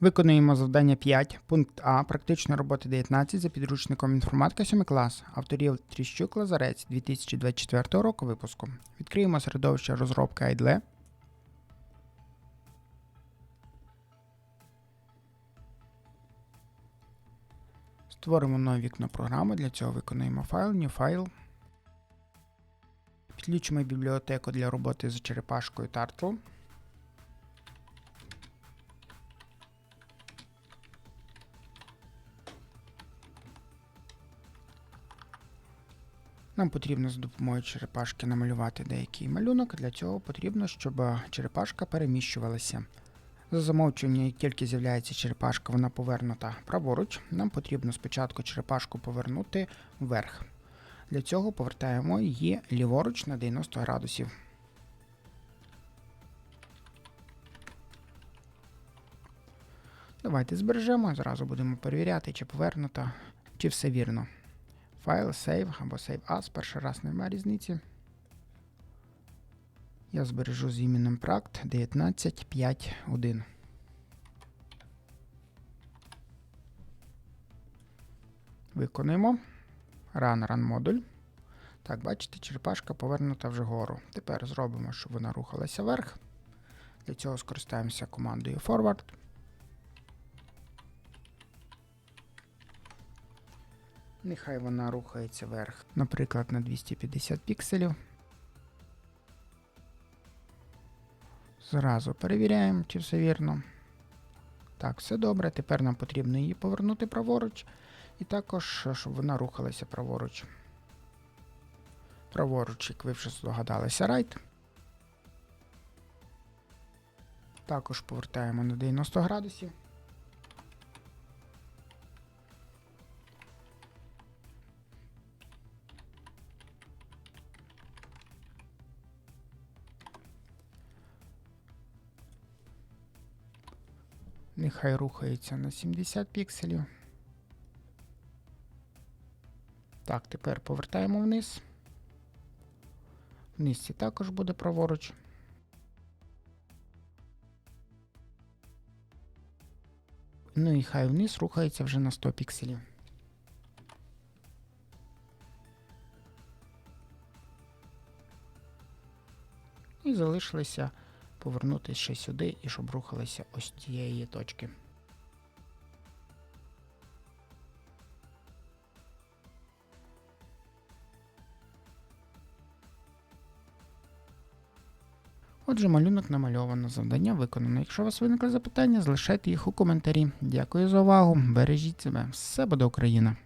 Виконуємо завдання 5, пункт А, практична робота 19 за підручником інформатика 7 клас, авторів Тріщук Лазарець 2024 року випуску. Відкриємо середовище розробки IDLE. Створимо нове вікно програми, для цього виконуємо файл, New File. Підключимо бібліотеку для роботи з черепашкою Turtle. Нам потрібно з допомогою черепашки намалювати деякий малюнок. Для цього потрібно, щоб черепашка переміщувалася. За замовчуванням, як тільки з'являється черепашка, вона повернута праворуч. Нам потрібно спочатку черепашку повернути вверх. Для цього повертаємо її ліворуч на 90 градусів. Давайте збережемо, зразу будемо перевіряти, чи повернута, чи все вірно. Файл Save або Save As, перший раз немає різниці. Я збережу з іменем Pract 19.5.1. Виконуємо. Run Run модуль. Так, бачите, черепашка повернута вже вгору. Тепер зробимо, щоб вона рухалася вверх. Для цього скористаємося командою Forward. Нехай вона рухається вверх, наприклад, на 250 пікселів. Зразу перевіряємо, чи все вірно. Так, все добре. Тепер нам потрібно її повернути праворуч. І також, щоб вона рухалася праворуч. Праворуч, як ви вже здогадалися, right. Також повертаємо на 90 градусів. Нехай рухається на 70 пікселів. Так, тепер повертаємо вниз. Вниз це також буде праворуч. Ну і хай вниз рухається вже на 100 пікселів. І залишилося повернутися ще сюди і щоб рухалися ось цієї точки. Отже, малюнок намальовано, завдання виконано. Якщо у вас виникли запитання, залишайте їх у коментарі. Дякую за увагу. Бережіть себе. Все буде Україна!